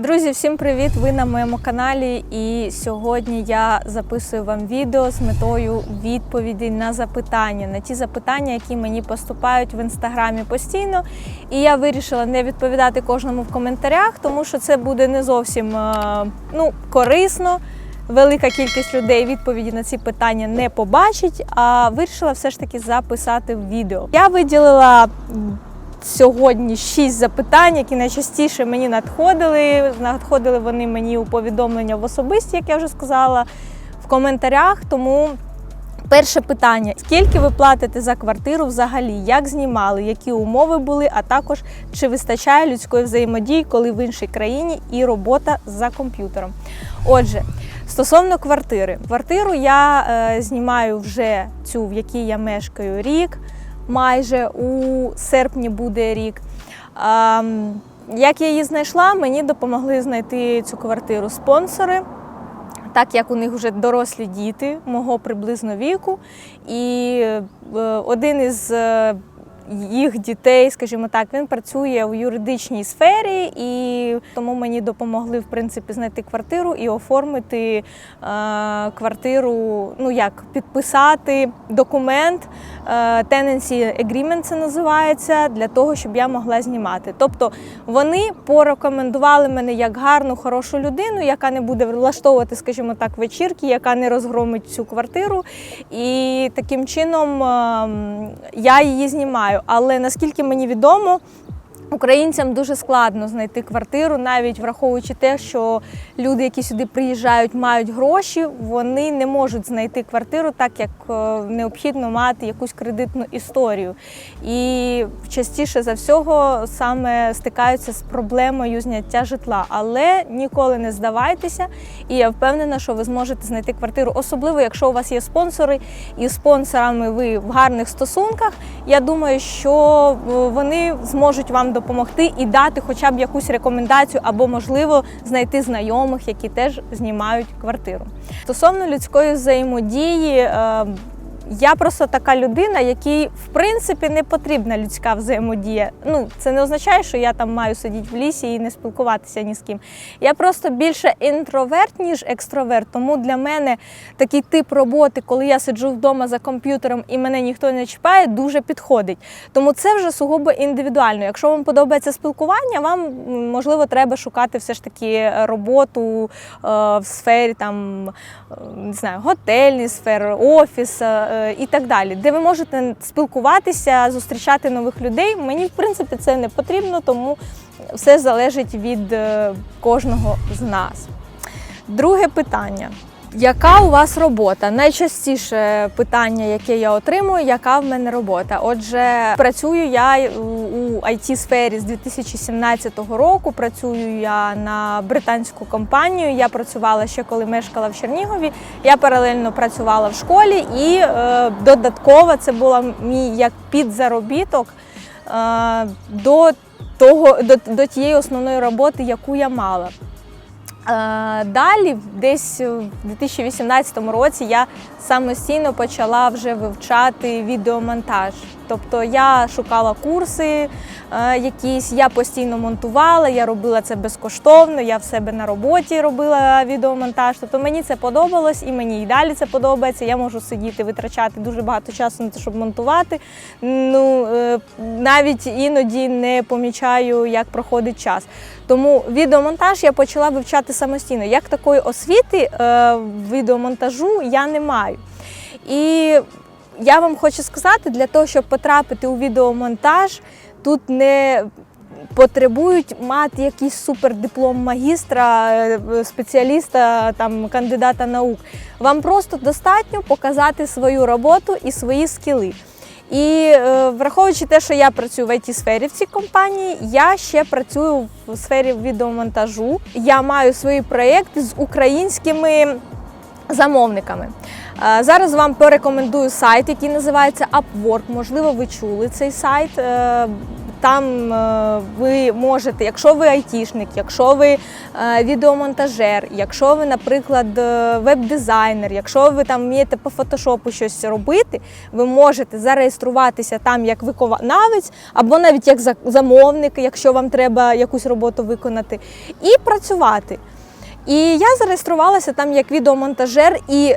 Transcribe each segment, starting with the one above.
Друзі, всім привіт! Ви на моєму каналі. І сьогодні я записую вам відео з метою відповідей на запитання, на ті запитання, які мені поступають в інстаграмі постійно. І я вирішила не відповідати кожному в коментарях, тому що це буде не зовсім е, ну, корисно. Велика кількість людей відповіді на ці питання не побачить, а вирішила все ж таки записати відео. Я виділила сьогодні шість запитань, які найчастіше мені надходили. Надходили вони мені у повідомлення в особисті, як я вже сказала, в коментарях. Тому перше питання: скільки ви платите за квартиру взагалі? Як знімали, які умови були, а також чи вистачає людської взаємодії, коли в іншій країні і робота за комп'ютером? Отже. Стосовно квартири, квартиру я е, знімаю вже цю, в якій я мешкаю рік майже у серпні буде рік. Як я її знайшла, мені допомогли знайти цю квартиру спонсори. Так як у них вже дорослі діти мого приблизно віку, і е, один із е, їх дітей, скажімо так, він працює у юридичній сфері, і тому мені допомогли в принципі знайти квартиру і оформити е, квартиру. Ну як підписати документ, е, tenancy agreement це називається, для того, щоб я могла знімати. Тобто вони порекомендували мене як гарну, хорошу людину, яка не буде влаштовувати, скажімо так, вечірки, яка не розгромить цю квартиру. І таким чином е, я її знімаю. Але наскільки мені відомо, Українцям дуже складно знайти квартиру, навіть враховуючи те, що люди, які сюди приїжджають, мають гроші, вони не можуть знайти квартиру, так як е, необхідно мати якусь кредитну історію. І частіше за всього саме стикаються з проблемою зняття житла. Але ніколи не здавайтеся, і я впевнена, що ви зможете знайти квартиру, особливо якщо у вас є спонсори, і спонсорами ви в гарних стосунках. Я думаю, що е, вони зможуть вам допомогти допомогти і дати хоча б якусь рекомендацію, або, можливо, знайти знайомих, які теж знімають квартиру. Стосовно людської взаємодії. Я просто така людина, якій в принципі не потрібна людська взаємодія. Ну, це не означає, що я там маю сидіти в лісі і не спілкуватися ні з ким. Я просто більше інтроверт, ніж екстроверт. Тому для мене такий тип роботи, коли я сиджу вдома за комп'ютером і мене ніхто не чіпає, дуже підходить. Тому це вже сугубо індивідуально. Якщо вам подобається спілкування, вам можливо треба шукати все ж таки роботу е, в сфері там е, не знаю, готельні сфери, офіс. Е, і так далі, де ви можете спілкуватися, зустрічати нових людей. Мені, в принципі, це не потрібно, тому все залежить від е, кожного з нас. Друге питання. Яка у вас робота? Найчастіше питання, яке я отримую, яка в мене робота? Отже, працюю я у it сфері з 2017 року. Працюю я на британську компанію. Я працювала ще коли мешкала в Чернігові. Я паралельно працювала в школі і е, додатково це була мій як підзаробіток е, до того до, до тієї основної роботи, яку я мала. Далі, десь у 2018 році, я самостійно почала вже вивчати відеомонтаж. Тобто я шукала курси е, якісь, я постійно монтувала, я робила це безкоштовно, я в себе на роботі робила відеомонтаж. Тобто мені це подобалось і мені і далі це подобається. Я можу сидіти, витрачати дуже багато часу на те, щоб монтувати. Ну, е, Навіть іноді не помічаю, як проходить час. Тому відеомонтаж я почала вивчати самостійно. Як такої освіти е, відеомонтажу я не маю. І я вам хочу сказати, для того, щоб потрапити у відеомонтаж, тут не потребують мати якийсь супердиплом магістра, е, спеціаліста, там, кандидата наук. Вам просто достатньо показати свою роботу і свої скіли. І е, враховуючи те, що я працюю в it сфері в цій компанії, я ще працюю в сфері відеомонтажу. Я маю свої проєкти з українськими замовниками. Зараз вам порекомендую сайт, який називається Upwork. Можливо, ви чули цей сайт. Е, там е, ви можете, якщо ви айтішник, якщо ви е, відеомонтажер, якщо ви, наприклад, веб-дизайнер, якщо ви там вмієте по фотошопу щось робити, ви можете зареєструватися там як виконавець або навіть як замовник, якщо вам треба якусь роботу виконати, і працювати. І я зареєструвалася там як відеомонтажер, і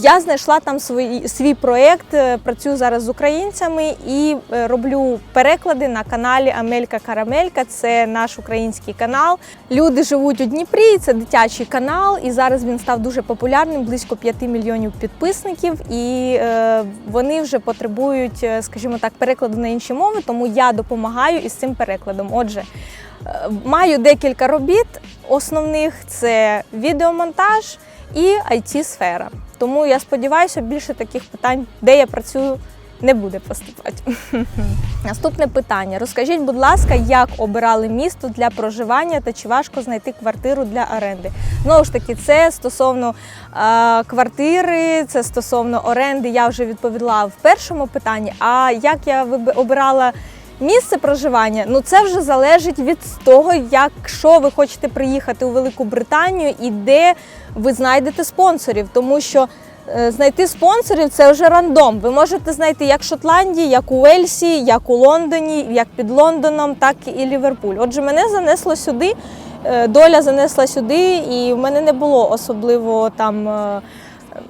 я знайшла там свій, свій проєкт. е, Працюю зараз з українцями і е, роблю переклади на каналі Амелька Карамелька. Це наш український канал. Люди живуть у Дніпрі. Це дитячий канал, і зараз він став дуже популярним, близько 5 мільйонів підписників. І е, вони вже потребують, е, скажімо так, перекладу на інші мови. Тому я допомагаю із цим перекладом. Отже. Маю декілька робіт. Основних це відеомонтаж і it сфера Тому я сподіваюся, більше таких питань, де я працюю, не буде поступати. Наступне питання. Розкажіть, будь ласка, як обирали місто для проживання та чи важко знайти квартиру для оренди? Знову ж таки, це стосовно е, квартири, це стосовно оренди. Я вже відповіла в першому питанні. А як я обирала Місце проживання ну це вже залежить від того, якщо ви хочете приїхати у Велику Британію і де ви знайдете спонсорів, тому що е, знайти спонсорів це вже рандом. Ви можете знайти як в Шотландії, як у Вельсі, як у Лондоні, як під Лондоном, так і Ліверпуль. Отже, мене занесло сюди, е, доля занесла сюди, і в мене не було особливо там, е,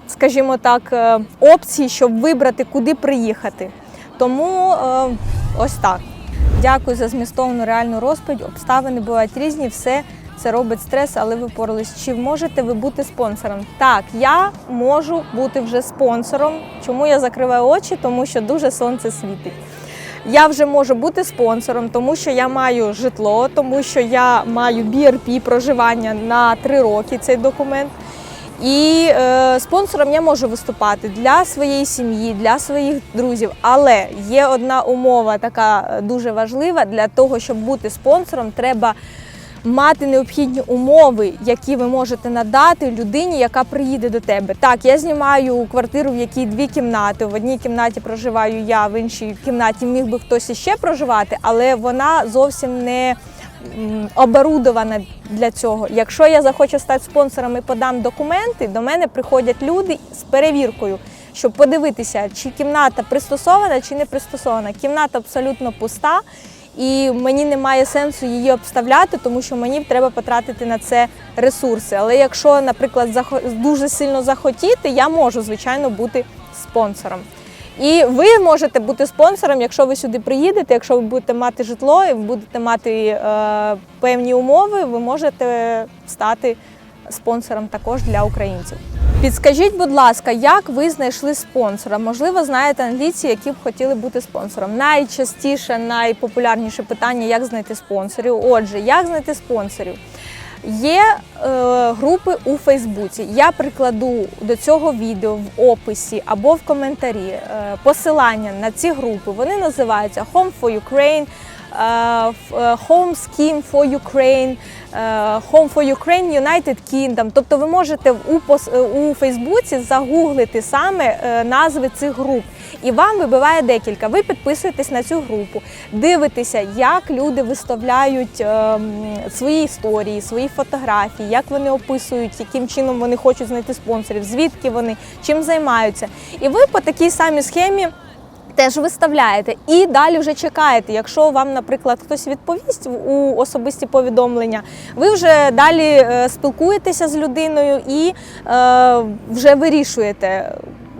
скажімо так, опцій, щоб вибрати, куди приїхати. Тому е, ось так. Дякую за змістовну реальну розповідь. Обставини бувають різні, все це робить стрес, але ви впорались. Чи можете ви бути спонсором? Так, я можу бути вже спонсором. Чому я закриваю очі? Тому що дуже сонце світить. Я вже можу бути спонсором, тому що я маю житло, тому що я маю BRP проживання на три роки цей документ. І е, спонсором я можу виступати для своєї сім'ї, для своїх друзів. Але є одна умова, така е, дуже важлива. Для того, щоб бути спонсором, треба мати необхідні умови, які ви можете надати людині, яка приїде до тебе. Так, я знімаю квартиру, в якій дві кімнати. В одній кімнаті проживаю я, в іншій кімнаті міг би хтось іще проживати, але вона зовсім не оборудована для цього. Якщо я захочу стати спонсором і подам документи, до мене приходять люди з перевіркою, щоб подивитися, чи кімната пристосована, чи не пристосована. Кімната абсолютно пуста. І мені немає сенсу її обставляти, тому що мені треба потратити на це ресурси. Але якщо, наприклад, дуже сильно захотіти, я можу, звичайно, бути спонсором. І ви можете бути спонсором, якщо ви сюди приїдете, якщо ви будете мати житло і будете мати е, певні умови, ви можете стати спонсором також для українців. Підскажіть, будь ласка, як ви знайшли спонсора? Можливо, знаєте англійці, які б хотіли бути спонсором. Найчастіше, найпопулярніше питання, як знайти спонсорів. Отже, як знайти спонсорів? Є е, групи у Фейсбуці. Я прикладу до цього відео в описі або в коментарі е, посилання на ці групи. Вони називаються Home for Ukraine, е, е, Home Scheme for Ukraine, Home for Ukraine United Kingdom. Тобто ви можете у, е, у Фейсбуці загуглити саме е, назви цих груп. І вам вибиває декілька. Ви підписуєтесь на цю групу, дивитеся, як люди виставляють ем, свої історії, свої фотографії, як вони описують, яким чином вони хочуть знайти спонсорів, звідки вони, чим займаються. І ви по такій самій схемі. Теж виставляєте і далі вже чекаєте. Якщо вам, наприклад, хтось відповість у особисті повідомлення, ви вже далі е, спілкуєтеся з людиною і е, вже вирішуєте.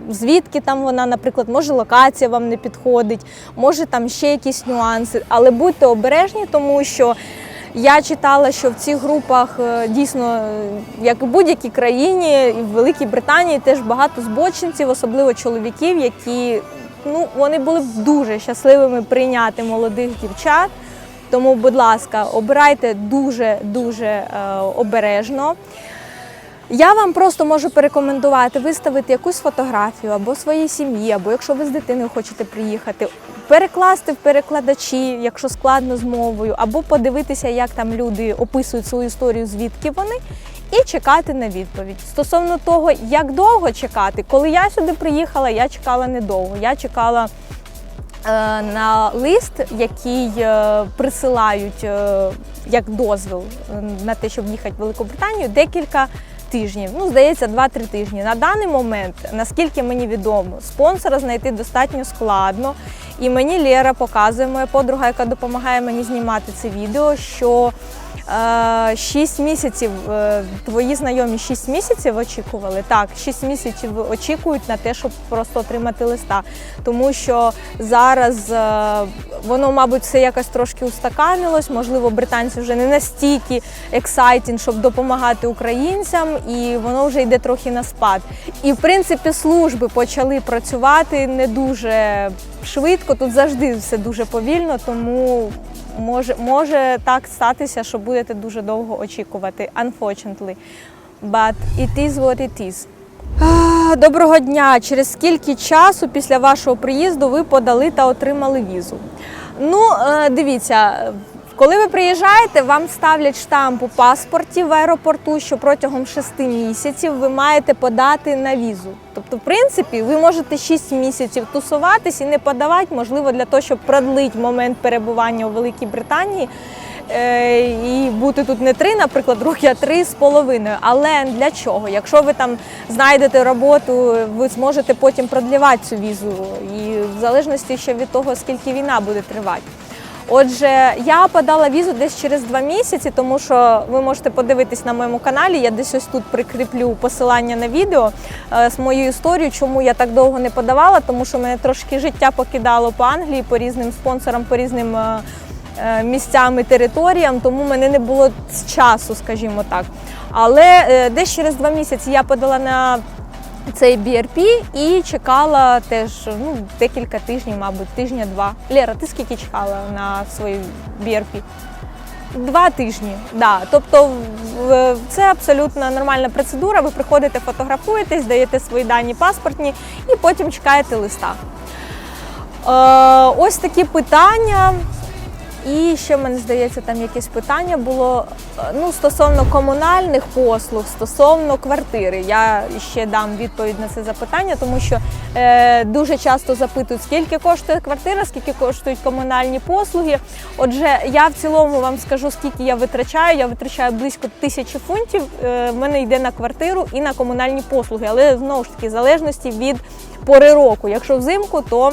Звідки там вона, наприклад, може локація вам не підходить, може там ще якісь нюанси, але будьте обережні, тому що я читала, що в цих групах е, дійсно, як і в будь-якій країні, і в Великій Британії теж багато збочинців, особливо чоловіків, які ну вони були б дуже щасливими прийняти молодих дівчат. Тому, будь ласка, обирайте дуже дуже е, обережно. Я вам просто можу порекомендувати виставити якусь фотографію або своїй сім'ї, або якщо ви з дитиною хочете приїхати, перекласти в перекладачі, якщо складно з мовою, або подивитися, як там люди описують свою історію, звідки вони, і чекати на відповідь. Стосовно того, як довго чекати, коли я сюди приїхала, я чекала недовго. Я чекала е, на лист, який е, присилають е, як дозвіл е, на те, щоб їхати в Великобританію, декілька тижнів. Ну, здається, 2-3 тижні. На даний момент, наскільки мені відомо, спонсора знайти достатньо складно. І мені Лера показує, моя подруга, яка допомагає мені знімати це відео, що 6 місяців, е, твої знайомі 6 місяців очікували. Так, 6 місяців очікують на те, щоб просто отримати листа. Тому що зараз е, воно, мабуть, все якось трошки устаканилось. Можливо, британці вже не настільки ексайтін, щоб допомагати українцям, і воно вже йде трохи на спад. І в принципі служби почали працювати не дуже швидко. Тут завжди все дуже повільно, тому може, може так статися, що будете дуже довго очікувати. Unfortunately. But it is what it is. Доброго дня! Через скільки часу після вашого приїзду ви подали та отримали візу? Ну, е, дивіться, коли ви приїжджаєте, вам ставлять штамп у паспорті в аеропорту, що протягом 6 місяців ви маєте подати на візу. Тобто, в принципі, ви можете 6 місяців тусуватись і не подавати, можливо, для того, щоб продлити момент перебування у Великій Британії. е, І бути тут не три, наприклад, роки, а три з половиною. Але для чого? Якщо ви там знайдете роботу, ви зможете потім продлівати цю візу, і в залежності ще від того, скільки війна буде тривати. Отже, я подала візу десь через два місяці, тому що ви можете подивитись на моєму каналі. Я десь ось тут прикріплю посилання на відео е, з моєю історією, чому я так довго не подавала, тому що мене трошки життя покидало по Англії по різним спонсорам, по різним е, е, місцям і територіям, тому мене не було часу, скажімо так. Але десь через два місяці я подала на цей BRP і чекала теж ну, декілька тижнів, мабуть, тижня-два. Лера, ти скільки чекала на свою BRP? Два тижні, да. Тобто це абсолютно нормальна процедура. Ви приходите, фотографуєтесь, даєте свої дані паспортні і потім чекаєте листа. Е, ось такі питання. І ще мені здається, там якесь питання було е, ну, стосовно комунальних послуг, стосовно квартири. Я ще дам відповідь на це запитання, тому що е, дуже часто запитують, скільки коштує квартира, скільки коштують комунальні послуги. Отже, я в цілому вам скажу, скільки я витрачаю. Я витрачаю близько тисячі фунтів. Е, мене йде на квартиру і на комунальні послуги, але знову ж таки залежності від пори року. Якщо взимку, то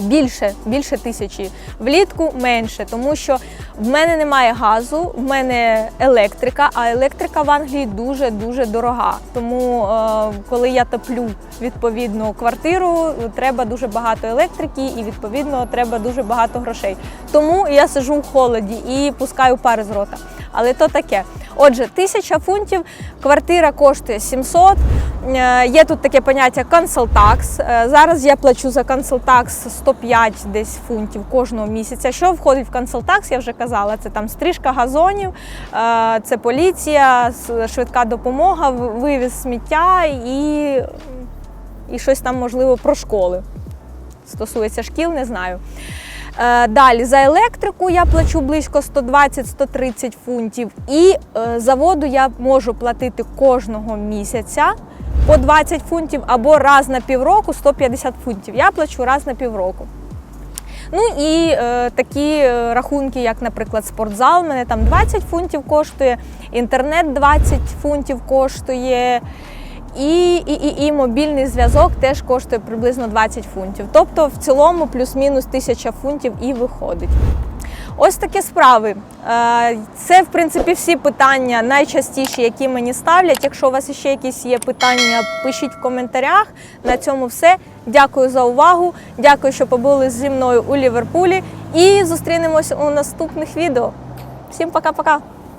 Більше, більше тисячі. Влітку менше, тому що в мене немає газу, в мене електрика, а електрика в Англії дуже дуже дорога. Тому е, коли я топлю відповідну квартиру, треба дуже багато електрики і відповідно треба дуже багато грошей. Тому я сижу в холоді і пускаю пари з рота. Але то таке. Отже, тисяча фунтів, квартира коштує 700. Е, Є тут таке поняття консалтакс. Зараз я плачу за консалтакс 105 десь фунтів кожного місяця. Що входить в консалтакс, я вже казала, це там стрижка газонів, е, це поліція, швидка допомога, вивіз сміття і, і щось там можливо про школи. Стосується шкіл, не знаю. Е, Далі за електрику я плачу близько 120-130 фунтів. І е, за воду я можу платити кожного місяця по 20 фунтів або раз на півроку 150 фунтів. Я плачу раз на півроку. Ну і е, такі е, рахунки, як, наприклад, спортзал, мене там 20 фунтів коштує, інтернет 20 фунтів коштує. І, і, і, і мобільний зв'язок теж коштує приблизно 20 фунтів. Тобто в цілому плюс-мінус 1000 фунтів і виходить. Ось такі справи. Е, Це, в принципі, всі питання найчастіші, які мені ставлять. Якщо у вас ще якісь є питання, пишіть в коментарях. На цьому все. Дякую за увагу. Дякую, що побули зі мною у Ліверпулі. І зустрінемось у наступних відео. Всім пока-пока!